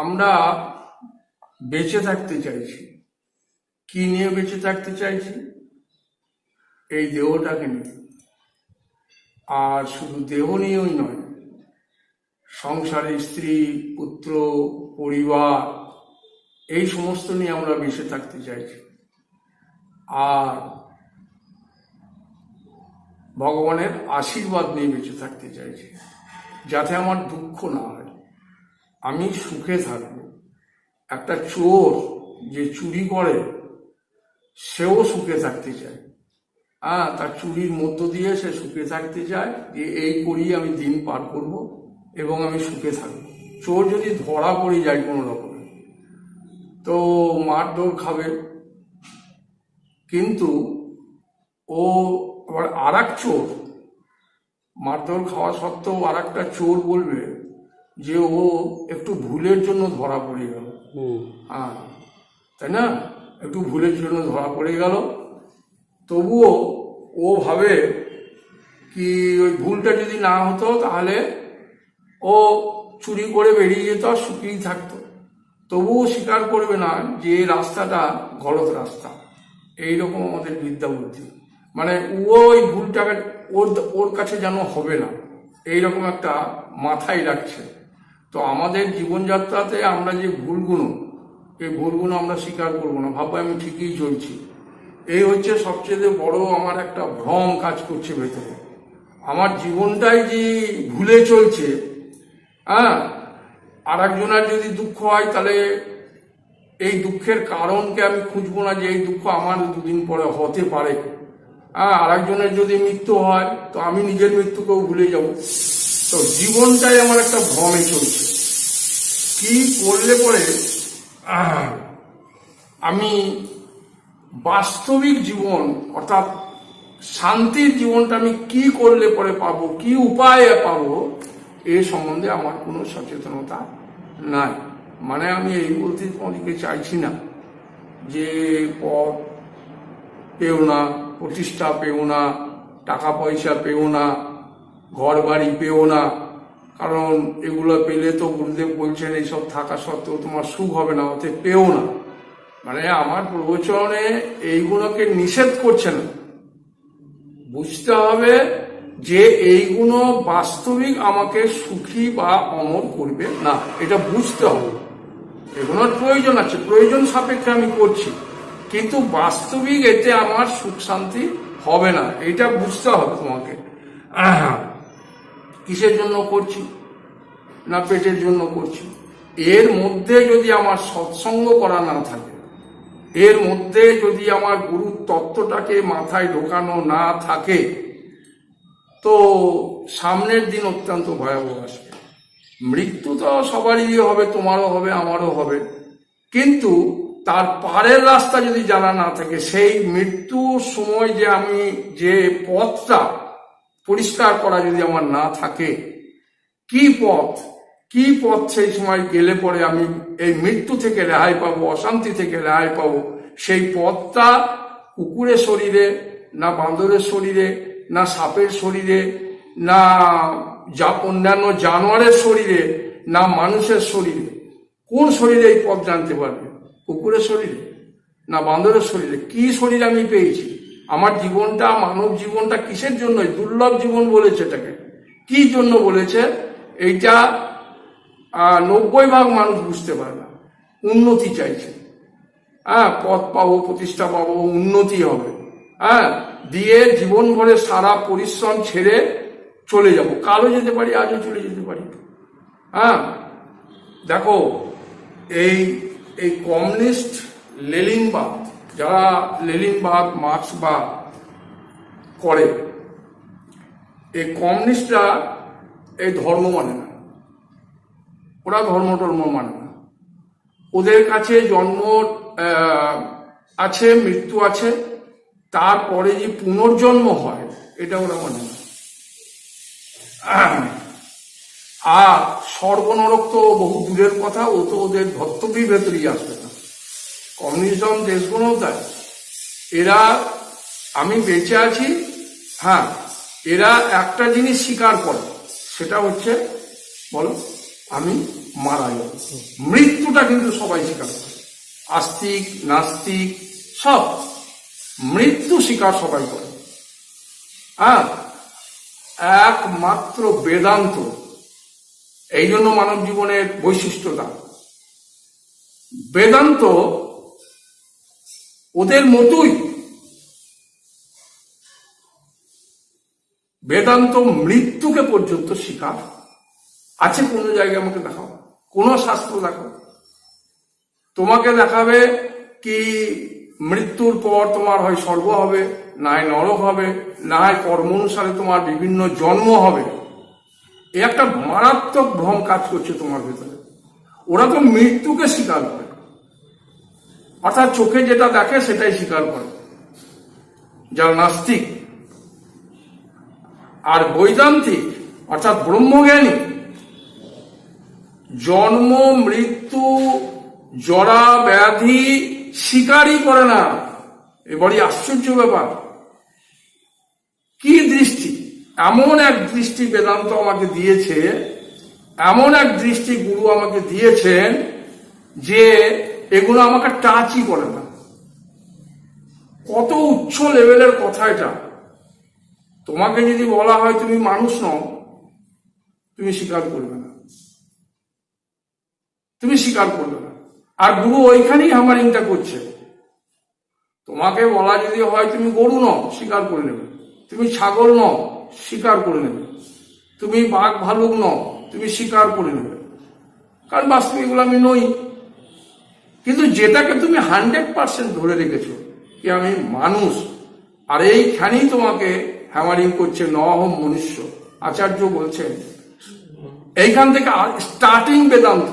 আমরা বেঁচে থাকতে চাইছি। কি নিয়ে বেঁচে থাকতে চাইছি? এই দেহটাকে নিয়ে। আর শুধু দেহ নিয়েই নয়, সংসারে স্ত্রী, পুত্র, পরিবার, এই সমস্ত নিয়ে আমরা বেঁচে থাকতে চাইছি। আর ভগবানের আশীর্বাদ নিয়ে বেঁচে থাকতে চাইছি, যাতে আমার দুঃখ না হয়। আমি সুখে থাকব। একটা চোর যে চুরি করে, সেও সুখে থাকতে চায়। হ্যাঁ তার চুরির মধ্য দিয়ে সে সুখে থাকতে চায় যে এই করি আমি দিন পার করব এবং আমি সুখে থাকব। চোর যদি ধরা পড়ে যায় কোনো রকমে, তো মারধর খাবে। কিন্তু ও আবার আর এক চোর, মারধর খাওয়া সত্ত্বেও আর একটা চোর বলবে যে ও একটু ভুলের জন্য ধরা পড়ে গেল। হ্যাঁ তাই না? একটু ভুলের জন্য ধরা পড়ে গেল। তবুও ও ভাবে কি ওই ভুলটা যদি না হতো তাহলে ও চুরি করে বেরিয়ে যেত আর সুখেই থাকতো। তবুও স্বীকার করবে না যে রাস্তাটা গলত রাস্তা। এইরকম আমাদের বিদ্যা বুদ্ধি। মানে ও ওই ভুলটাকে ওর ওর কাছে যেন হবে না। এইরকম একটা মাথায় রাখছে তো আমাদের জীবনযাত্রাতে আমরা যে ভুলগুলো এই ভুলগুলো আমরা স্বীকার করব না। ভাববো আমি ঠিকই চলছি। এই হচ্ছে সবচেয়ে বড় আমার একটা ভ্রম কাজ করছে ভেতরে। আমার জীবনটাই যে ভুলে চলছে হ্যাঁ? আর একজনের যদি দুঃখ হয়, তাহলে এই দুঃখের কারণকে আমি খুঁজবো না যে এই দুঃখ আমার দুদিন পরে হতে পারে। হ্যাঁ আর একজনের যদি মৃত্যু হয়, তো আমি নিজের মৃত্যুকেও ভুলে যাব। তো জীবনটাই আমার একটা ভ্রমে চলছে। কি করলে পরে আমি বাস্তবিক জীবন, অর্থাৎ শান্তির জীবনটা আমি কি করলে পরে পাব, কি উপায়ে পাব, এ সম্বন্ধে আমার কোনো সচেতনতা নাই। মানে আমি এই বলতে তোমাদেরকে চাইছি না যে পথ পেও না, প্রতিষ্ঠা পেও না, টাকা পয়সা পেও না ঘর বাড়ি পেও না কারণ এগুলো পেলে তো গুরুদেব বলছেন, এইসব থাকা সত্ত্বেও তোমার সুখ হবে না ওতে পেও না। মানে আমার প্রবচনে এইগুলোকে নিষেধ করছে না। বুঝতে হবে যে এইগুলো বাস্তবিক আমাকে সুখী বা অমর করবে না। এটা বুঝতে হবে। এগুলোর প্রয়োজন আছে, প্রয়োজন সাপেক্ষে আমি করছি। কিন্তু বাস্তবিক এতে আমার সুখ শান্তি হবে না, এটা বুঝতে হবে তোমাকে। কিসের জন্য করছি? না পেটের জন্য করছি? এর মধ্যে যদি আমার সৎসঙ্গ করা না থাকে, এর মধ্যে যদি আমার গুরুর তত্ত্বটাকে মাথায় ঢোকানো না থাকে, তো সামনের দিন অত্যন্ত ভয়াবহ আসবে। মৃত্যু তো সবারই হবে, তোমারও হবে, আমারও হবে। কিন্তু তার পারের রাস্তা যদি জানা না থাকে, সেই মৃত্যুর সময় যে আমি যে পথটা পরিষ্কার করা যদি আমার না থাকে, কি পথ কি পথ সেই সময় গেলে পরে আমি এই মৃত্যু থেকে রেহাই পাবো, অশান্তি থেকে রেহাই পাবো? সেই পথটা কুকুরের শরীরে, না বান্দরের শরীরে, না সাপের শরীরে, না যা অন্যান্য জানোয়ারের শরীরে, না মানুষের শরীরে। কোন শরীরে এই পথ জানতে পারবে? কুকুরের শরীরে, না বান্দরের শরীরে? কি শরীর আমি পেয়েছি? আমার জীবনটা, মানব জীবনটা কিসের জন্য দুর্লভ জীবন বলেছে এটাকে। কি জন্য বলেছে? এইটা নব্বই ভাগ মানুষ বুঝতে পারে না। উন্নতি চাইছে। হ্যাঁ পদ পাবো, প্রতিষ্ঠা পাবো, উন্নতি হবে। হ্যাঁ দিয়ে জীবন ভরে সারা পরিশ্রম ছেড়ে চলে যাব। কালও যেতে পারি, আজও চলে যেতে পারি। হ্যাঁ দেখো, এই এই কমিউনিস্ট লেলিনবাদ যারা লেলিনবাদ মার্ক্সবাদ করে, এই কমিউনিস্টরা এই ধর্ম মানে না। ওরা ধর্ম টর্ম মানে না। ওদের কাছে জন্ম আছে, মৃত্যু আছে, তারপরে যে পুনর্জন্ম হয়, এটা ওরা মানে না। আর স্বর্গনরক তো বহু দূরের কথা, ও তো ওদের ধর্তব্যের ভেতরেই আসবে। কমিউনিজম দেশগুলো তাই। এরা, আমি বেঁচে আছি হ্যাঁ এরা একটা জিনিস স্বীকার করে, সেটা হচ্ছে, বলো, আমি মারা যাব মৃত্যুটা কিন্তু সবাই স্বীকার করে। আস্তিক, নাস্তিক, সব। মৃত্যু স্বীকার সবাই করে। হ্যাঁ একমাত্র বেদান্ত। এই জন্য মানব জীবনের বৈশিষ্ট্যতা বেদান্ত ওদের মতোই। বেদান্ত মৃত্যুকে পর্যন্ত স্বীকার আছে কোন জায়গায় আমাকে দেখাও? কোন শাস্ত্র দেখাও? তোমাকে দেখাবে কি মৃত্যুর পর তোমার হয় স্বর্গ হবে না হয় নরক হবে না হয় কর্ম অনুসারে তোমার বিভিন্ন জন্ম হবে। এ একটা মারাত্মক ভ্রম কাজ করছে তোমার ভেতরে। ওরা তো মৃত্যুকে স্বীকার করে। অর্থাৎ চোখে যেটা দেখে সেটাই স্বীকার করে। যারা নাস্তিক আর বৈদান্তিক, অর্থাৎ ব্রহ্মজ্ঞানী, জন্ম, মৃত্যু, জরা, ব্যাধি স্বীকারই করে না। এ আশ্চর্য ব্যাপার। কি দৃষ্টি? এমন এক দৃষ্টি বেদান্ত আমাকে দিয়েছে, এমন এক দৃষ্টি গুরু আমাকে দিয়েছেন যে এগুলো আমাকে টাচই করে না। কত উচ্চ লেভেলের কথা এটা। তোমাকে যদি বলা হয় তুমি মানুষ নও, তুমি স্বীকার করবে না। তুমি স্বীকার করবে না। আর গুরু ওইখানেই হামারিংটা করছে। তোমাকে বলা যদি হয় তুমি গরু নও, স্বীকার করে নেবে। তুমি ছাগল নও, স্বীকার করে নেবে। তুমি বাঘ ভালুক নও, তুমি স্বীকার করে নেবে। কারণ বাস্তবে এগুলো আমি নই। কিন্তু যেটাকে তুমি হান্ড্রেড পার্সেন্ট ধরে রেখেছো কি আমি মানুষ? আর এইখানেই তোমাকে হ্যামারিং করছে নহম মনুষ্য। আচার্য বলছেন, এইখান থেকে স্টার্টিং বেদান্ত